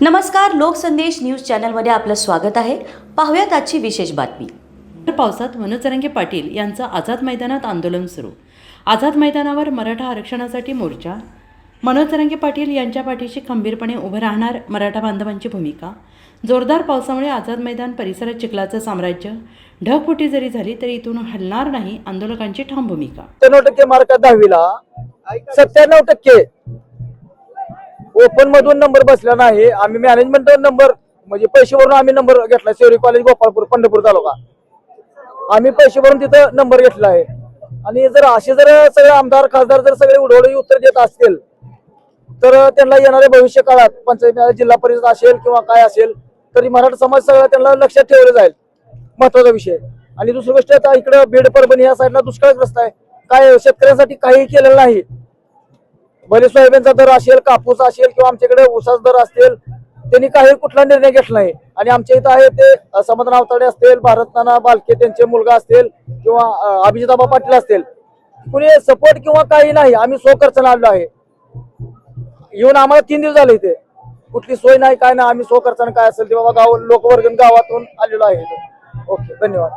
नमस्कार लोकसंदेश न्यूज चॅनलमध्ये आपलं स्वागत आहे. पाहूयात आजची विशेष बातमी. तर पावसात मनोजरंगे पाटील यांचं आझाद मैदानात आंदोलन सुरू. आझाद मैदानावर मराठा आरक्षणासाठी मोर्चा. मनोजरंगे पाटील यांच्या पाठीशी खंबीरपणे उभं राहणार मराठा बांधवांची भूमिका. जोरदार पावसामुळे आझाद मैदान परिसरात चिखलाचं साम्राज्य. ढगफुटी जरी झाली तरी इथून हलणार नाही आंदोलकांची ठाम भूमिका. सत्त्याण्णव टक्के मार्क दहावीला. सत्त्याण्णव टक्के. ओपन मधून नंबर बसला नाही. आम्ही मॅनेजमेंट नंबर म्हणजे पैसे भरून आम्ही नंबर घेतला. शेवरी कॉलेज गोपाळपूर पंढरपूर तालुका. आम्ही पैसे भरून तिथं नंबर घेतला आहे. आणि जर असे जर सगळे आमदार खासदार जर सगळे उडवडे उत्तर देत असतील तर त्यांना येणाऱ्या भविष्य काळात पंचायत जिल्हा परिषद असेल किंवा काय असेल तरी मराठा समाज सगळं त्यांना लक्षात ठेवलं जाईल. महत्त्वाचा विषय. आणि दुसरी गोष्ट आता इकडं बीड परभणी या साईडला दुष्काळग्रस्त आहे. काय शेतकऱ्यांसाठी काही केलेलं नाही. भले सोयाबीनचा दर असेल कापूस असेल किंवा आमच्याकडे ऊसाचा दर असतील त्यांनी काही कुठला निर्णय घेतला नाही. आणि आमच्या इथं आहे ते अ, समाधान आवताडे असतील भारत नाना बालके त्यांचे मुलगा असतील किंवा अभिजिताबा पाटील असतील. कुणी सपोर्ट किंवा काही नाही आम्ही स्वखर्चाने आलेलो आहे. येऊन आम्हाला तीन दिवस झाले इथे. कुठली सोय नाही काय नाही आम्ही स्वखर्चाने काय असेल ते बाबा गाव लोकवर्गण गावातून आलेलो आहे ओके धन्यवाद.